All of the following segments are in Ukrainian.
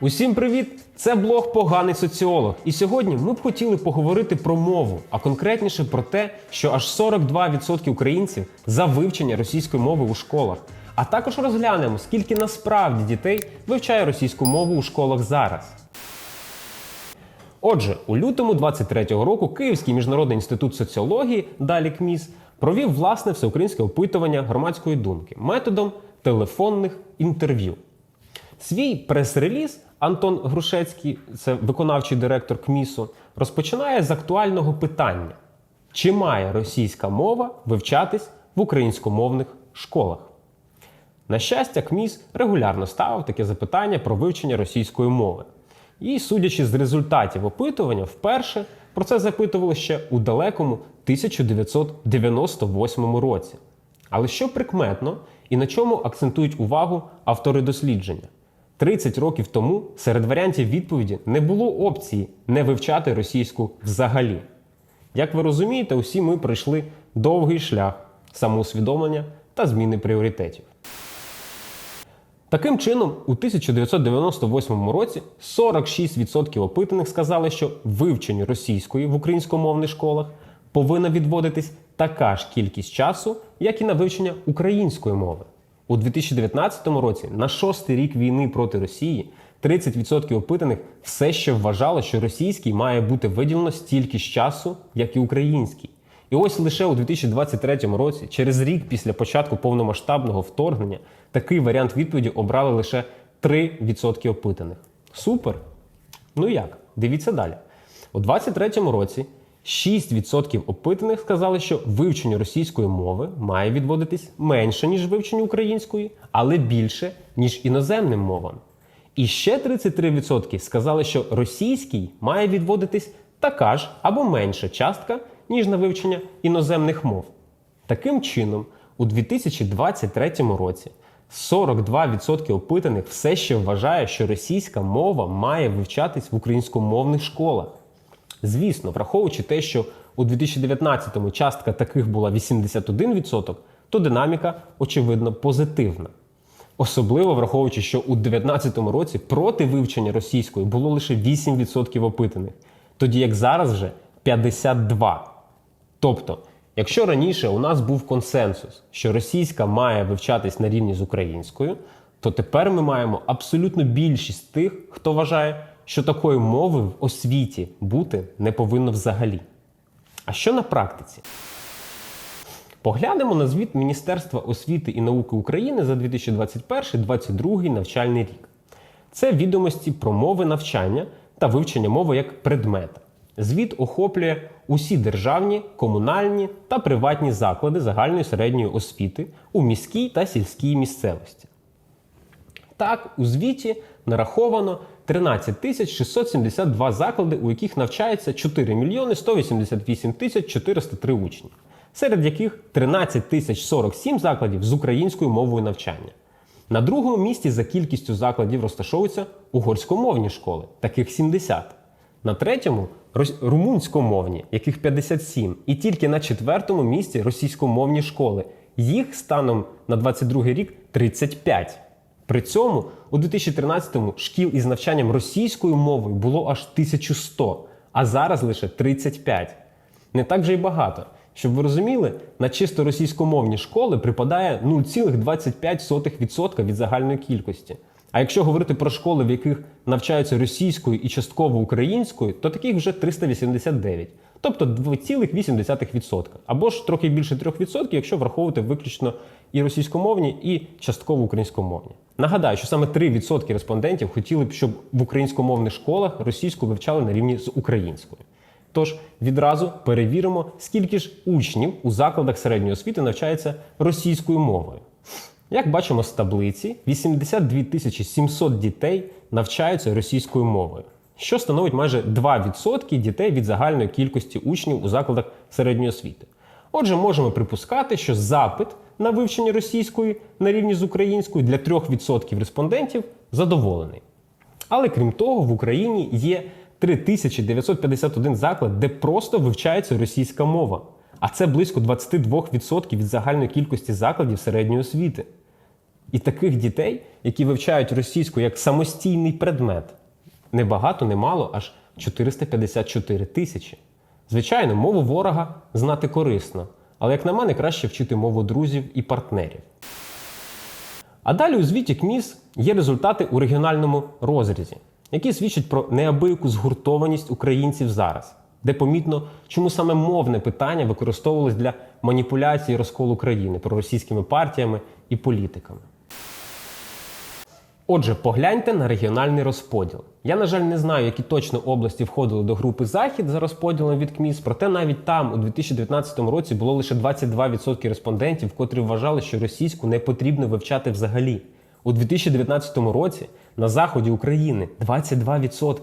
Усім привіт! Це блог Поганий соціолог. І сьогодні ми б хотіли поговорити про мову, а конкретніше про те, що аж 42% українців за вивчення російської мови у школах. А також розглянемо, скільки насправді дітей вивчає російську мову у школах зараз. Отже, у лютому 23-го року Київський міжнародний інститут соціології, далі КМІС, провів власне всеукраїнське опитування громадської думки методом телефонних інтерв'ю. Свій прес-реліз Антон Грушецький, це виконавчий директор КМІСу, розпочинає з актуального питання: чи має російська мова вивчатись в українськомовних школах? На щастя, КМІС регулярно ставив таке запитання про вивчення російської мови. І, судячи з результатів опитування, вперше про це запитували ще у далекому 1998 році. Але що прикметно і на чому акцентують увагу автори дослідження? 30 років тому серед варіантів відповіді не було опції не вивчати російську взагалі. Як ви розумієте, усі ми пройшли довгий шлях самоусвідомлення та зміни пріоритетів. Таким чином, у 1998 році 46% опитаних сказали, що вивченню російської в українськомовних школах повинна відводитись така ж кількість часу, як і на вивчення української мови. У 2019 році, на шостий рік війни проти Росії, 30% опитаних все ще вважало, що російський має бути виділено стільки ж часу, як і український. І ось лише у 2023 році, через рік після початку повномасштабного вторгнення, такий варіант відповіді обрали лише 3% опитаних. Супер! Ну як? Дивіться далі. У 2023 році 6% опитаних сказали, що вивченню російської мови має відводитись менше, ніж вивченню української, але більше, ніж іноземним мовам. І ще 33% сказали, що російський має відводитись така ж або менша частка, ніж на вивчення іноземних мов. Таким чином, у 2023 році 42% опитаних все ще вважає, що російська мова має вивчатись в українськомовних школах. Звісно, враховуючи те, що у 2019-му частка таких була 81%, то динаміка, очевидно, позитивна. Особливо враховуючи, що у 2019 році проти вивчення російської було лише 8% опитаних, тоді як зараз вже 52%. Тобто, якщо раніше у нас був консенсус, що російська має вивчатись на рівні з українською, то тепер ми маємо абсолютно більшість тих, хто вважає, що такої мови в освіті бути не повинно взагалі. А що на практиці? Поглянемо на звіт Міністерства освіти і науки України за 2021-2022 навчальний рік. Це відомості про мови навчання та вивчення мови як предмета. Звіт охоплює усі державні, комунальні та приватні заклади загальної середньої освіти у міській та сільській місцевості. Так, у звіті нараховано 13 тисяч 672 заклади, у яких навчається 4 мільйони 188 тисяч 403 учні, серед яких 13 тисяч 47 закладів з українською мовою навчання. На другому місці за кількістю закладів розташовуються угорськомовні школи, таких 70. На третьому румунськомовні, яких 57. І тільки на четвертому місці російськомовні школи. Їх станом на 22 рік 35. При цьому у 2013-му шкіл із навчанням російською мовою було аж 1100, а зараз лише 35. Не так же й багато. Щоб ви розуміли, на чисто російськомовні школи припадає 0,25% від загальної кількості. А якщо говорити про школи, в яких навчаються російською і частково українською, то таких вже 389, тобто 2,8%. Або ж трохи більше 3%, якщо враховувати виключно і російськомовні, і частково українськомовні. Нагадаю, що саме 3% респондентів хотіли б, щоб в українськомовних школах російську вивчали на рівні з українською. Тож відразу перевіримо, скільки ж учнів у закладах середньої освіти навчається російською мовою. Як бачимо з таблиці, 82 тисячі 700 дітей навчаються російською мовою, що становить майже 2% дітей від загальної кількості учнів у закладах середньої освіти. Отже, можемо припускати, що запит на вивчення російської на рівні з українською для 3% респондентів задоволений. Але крім того, в Україні є 3951 заклад, де просто вивчається російська мова. А це близько 22% від загальної кількості закладів середньої освіти. І таких дітей, які вивчають російську як самостійний предмет, не багато, не мало, аж 454 тисячі. Звичайно, мову ворога знати корисно, але, як на мене, краще вчити мову друзів і партнерів. А далі у звіті КМІС є результати у регіональному розрізі, які свідчать про неабияку згуртованість українців зараз, де помітно, чому саме мовне питання використовувалось для маніпуляції розколу країни проросійськими партіями і політиками. Отже, погляньте на регіональний розподіл. Я, на жаль, не знаю, які точно області входили до групи Захід за розподілом від КМІС, проте навіть там у 2019 році було лише 22% респондентів, котрі вважали, що російську не потрібно вивчати взагалі. У 2019 році на заході України 22%.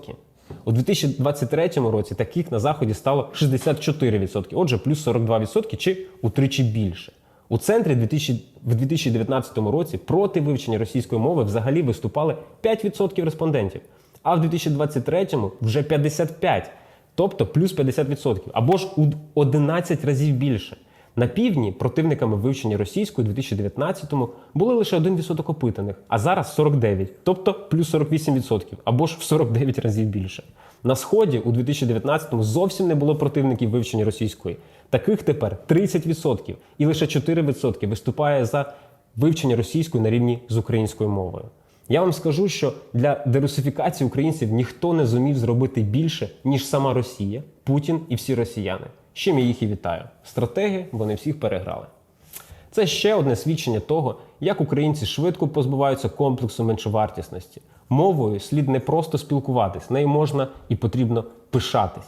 У 2023 році таких на заході стало 64%, отже, плюс 42% чи утричі більше. У центрі 2000 в 2019 році проти вивчення російської мови взагалі виступали 5% респондентів, а в 2023 вже 55%, тобто плюс 50%, або ж у 11 разів більше. На півдні противниками вивчення російської у 2019-му були лише 1% опитаних, а зараз 49%, тобто плюс 48%, або ж в 49 разів більше. На сході у 2019-му зовсім не було противників вивчення російської. Таких тепер 30%, і лише 4% виступає за вивчення російської на рівні з українською мовою. Я вам скажу, що для дерусифікації українців ніхто не зумів зробити більше, ніж сама Росія, Путін і всі росіяни. Чим я їх і вітаю. Стратеги вони всіх переграли. Це ще одне свідчення того, як українці швидко позбуваються комплексу меншовартісності. Мовою слід не просто спілкуватись, нею можна і потрібно пишатись.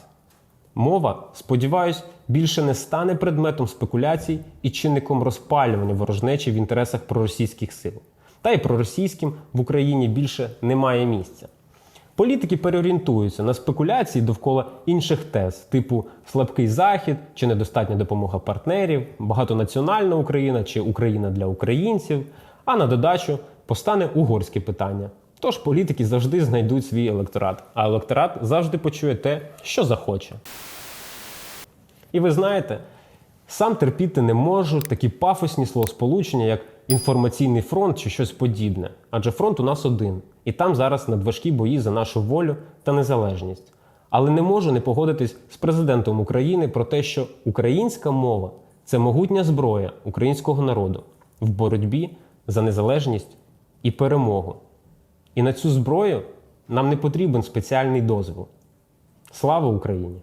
Мова, сподіваюсь, більше не стане предметом спекуляцій і чинником розпалювання ворожнечі в інтересах проросійських сил. Та й проросійським в Україні більше немає місця. Політики переорієнтуються на спекуляції довкола інших тез, типу слабкий захід чи недостатня допомога партнерів, багатонаціональна Україна чи Україна для українців. А на додачу постане угорське питання. Тож політики завжди знайдуть свій електорат, а електорат завжди почує те, що захоче. І ви знаєте, сам терпіти не можу такі пафосні словосполучення, як інформаційний фронт чи щось подібне. Адже фронт у нас один, і там зараз надважкі бої за нашу волю та незалежність. Але не можу не погодитись з президентом України про те, що українська мова це могутня зброя українського народу в боротьбі за незалежність і перемогу. І на цю зброю нам не потрібен спеціальний дозвіл. Слава Україні!